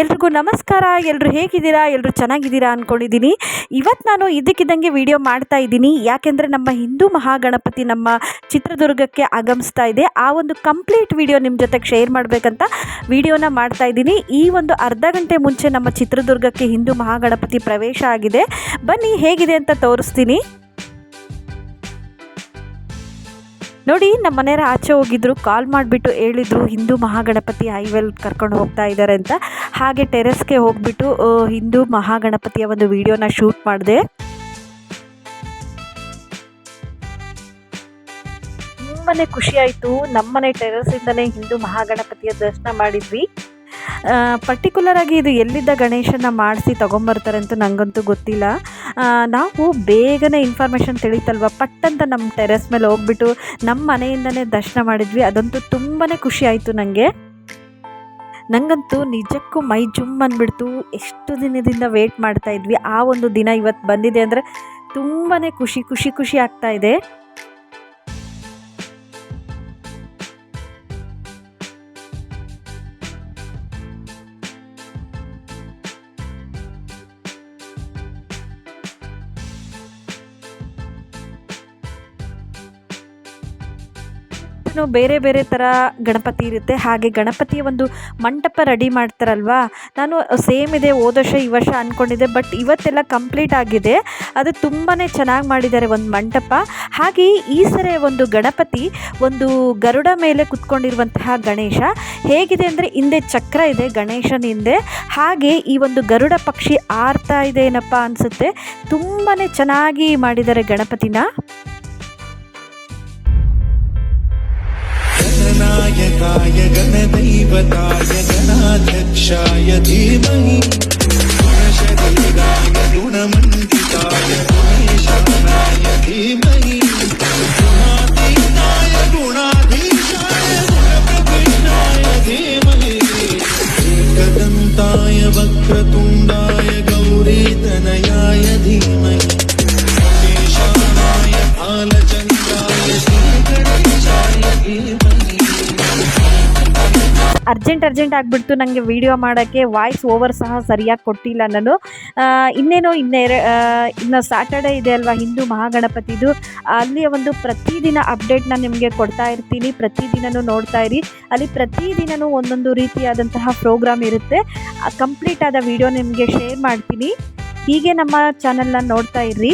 ಎಲ್ರಿಗೂ ನಮಸ್ಕಾರ. ಎಲ್ಲರೂ ಹೇಗಿದ್ದೀರಾ? ಎಲ್ಲರೂ ಚೆನ್ನಾಗಿದ್ದೀರಾ ಅಂದ್ಕೊಂಡಿದ್ದೀನಿ ಇವತ್ತು ನಾನು ಇದ್ದಕ್ಕಿದ್ದಂಗೆ ವಿಡಿಯೋ ಮಾಡ್ತಾ ಇದ್ದೀನಿ. ಯಾಕೆಂದರೆ ನಮ್ಮ ಹಿಂದೂ ಮಹಾಗಣಪತಿ ನಮ್ಮ ಚಿತ್ರದುರ್ಗಕ್ಕೆ ಆಗಮಿಸ್ತಾ ಇದೆ. ಆ ಒಂದು ಕಂಪ್ಲೀಟ್ ವಿಡಿಯೋ ನಿಮ್ಮ ಜೊತೆಗೆ ಶೇರ್ ಮಾಡಬೇಕಂತ ವಿಡಿಯೋನ ಮಾಡ್ತಾ ಇದ್ದೀನಿ. ಈ ಒಂದು ಅರ್ಧ ಗಂಟೆ ಮುಂಚೆ ನಮ್ಮ ಚಿತ್ರದುರ್ಗಕ್ಕೆ ಹಿಂದೂ ಮಹಾಗಣಪತಿ ಪ್ರವೇಶ ಆಗಿದೆ. ಬನ್ನಿ, ಹೇಗಿದೆ ಅಂತ ತೋರಿಸ್ತೀನಿ. ನೋಡಿ, ನಮ್ಮ ಮನೆಯವ್ರ ಆಚೆ ಹೋಗಿದ್ರು ಕಾಲ್ ಮಾಡಿಬಿಟ್ಟು ಹೇಳಿದ್ರು, ಹಿಂದೂ ಮಹಾಗಣಪತಿ ಹೈವೆಲ್ ಕರ್ಕೊಂಡು ಹೋಗ್ತಾ ಇದ್ದಾರೆ ಅಂತ. ಹಾಗೆ ಟೆರೆಸ್ಗೆ ಹೋಗಿಬಿಟ್ಟು ಹಿಂದೂ ಮಹಾಗಣಪತಿಯ ಒಂದು ವಿಡಿಯೋನ ಶೂಟ್ ಮಾಡಿದೆ. ತುಂಬಾ ಖುಷಿ ಆಯಿತು. ನಮ್ಮನೆ ಟೆರೆಸ್ಸಿಂದನೇ ಹಿಂದೂ ಮಹಾಗಣಪತಿಯ ದರ್ಶನ ಮಾಡಿದ್ವಿ. ಪರ್ಟಿಕ್ಯುಲರ್ ಆಗಿ ಇದು ಎಲ್ಲಿದ್ದ ಗಣೇಶನ ಮಾಡಿಸಿ ತೊಗೊಂಬರ್ತಾರೆ ಅಂತ ನನಗಂತೂ ಗೊತ್ತಿಲ್ಲ. ನಾವು ಬೇಗನೆ ಇನ್ಫಾರ್ಮೇಷನ್ ತಿಳಿತಲ್ವ? ಪಟ್ಟಂತ ನಮ್ಮ ಟೆರೆಸ್ ಮೇಲೆ ಹೋಗ್ಬಿಟ್ಟು ನಮ್ಮ ಮನೆಯಿಂದನೇ ದರ್ಶನ ಮಾಡಿದ್ವಿ. ಅದಂತೂ ತುಂಬಾ ಖುಷಿ ಆಯಿತು ನನಗೆ ನನಗಂತೂ ನಿಜಕ್ಕೂ ಮೈ ಜುಮ್ ಅಂದ್ಬಿಡ್ತು ಎಷ್ಟು ದಿನದಿಂದ ವೇಟ್ ಮಾಡ್ತಾ ಇದ್ವಿ. ಆ ಒಂದು ದಿನ ಇವತ್ತು ಬಂದಿದೆ ಅಂದರೆ ತುಂಬಾ ಖುಷಿ ಖುಷಿ ಖುಷಿ ಆಗ್ತಾ ಇನ್ನು ಬೇರೆ ಬೇರೆ ಥರ ಗಣಪತಿ ಇರುತ್ತೆ. ಹಾಗೆ ಗಣಪತಿಯ ಒಂದು ಮಂಟಪ ರೆಡಿ ಮಾಡ್ತಾರಲ್ವಾ? ನಾನು ಸೇಮ್ ಇದೆ, ಹೋದ ವರ್ಷ ಈ ವರ್ಷ ಅಂದ್ಕೊಂಡಿದ್ದೆ ಬಟ್ ಇವತ್ತೆಲ್ಲ ಕಂಪ್ಲೀಟ್ ಆಗಿದೆ. ಅದು ತುಂಬಾ ಚೆನ್ನಾಗಿ ಮಾಡಿದ್ದಾರೆ ಒಂದು ಮಂಟಪ. ಹಾಗೆ ಈ ಸರಿ ಒಂದು ಗಣಪತಿ, ಒಂದು ಗರುಡ ಮೇಲೆ ಕುತ್ಕೊಂಡಿರುವಂತಹ ಗಣೇಶ. ಹೇಗಿದೆ ಅಂದರೆ ಹಿಂದೆ ಚಕ್ರ ಇದೆ, ಗಣೇಶನ ಹಿಂದೆ. ಹಾಗೆ ಈ ಒಂದು ಗರುಡ ಪಕ್ಷಿ ಆರ್ತಾ ಇದೆ ಏನಪ್ಪ ಅನಿಸುತ್ತೆ? ತುಂಬಾ ಚೆನ್ನಾಗಿ ಮಾಡಿದ್ದಾರೆ ಗಣಪತಿನ. गणनायकाय गणदैवताय गणाध्यक्षाय धीमहि। गुणशरीराय गुणमण्डिताय ಅರ್ಜೆಂಟ್ ಅರ್ಜೆಂಟ್ ಆಗಿಬಿಡ್ತು. ನನಗೆ ವಿಡಿಯೋ ಮಾಡೋಕ್ಕೆ ವಾಯ್ಸ್ ಓವರ್ ಸಹ ಸರಿಯಾಗಿ ಕೊಟ್ಟಿಲ್ಲ ನಾನು. ಇನ್ನೇನೋ ಇನ್ನೆರ ಇನ್ನು ಸ್ಯಾಟರ್ಡೆ ಇದೆ ಅಲ್ವಾ ಹಿಂದೂ ಮಹಾಗಣಪತಿದು. ಅಲ್ಲಿಯ ಒಂದು ಪ್ರತಿದಿನ ಅಪ್ಡೇಟ್ನ ನಿಮಗೆ ಕೊಡ್ತಾ ಇರ್ತೀನಿ. ಪ್ರತಿದಿನನೂ ನೋಡ್ತಾ ಇರಿ. ಅಲ್ಲಿ ಪ್ರತಿದಿನನೂ ಒಂದೊಂದು ರೀತಿಯಾದಂತಹ ಪ್ರೋಗ್ರಾಮ್ ಇರುತ್ತೆ. ಕಂಪ್ಲೀಟ್ ಆದ ವಿಡಿಯೋ ನಿಮಗೆ ಶೇರ್ ಮಾಡ್ತೀನಿ. ಹೀಗೆ ನಮ್ಮ ಚಾನಲ್ನ ನೋಡ್ತಾ ಇರ್ರಿ.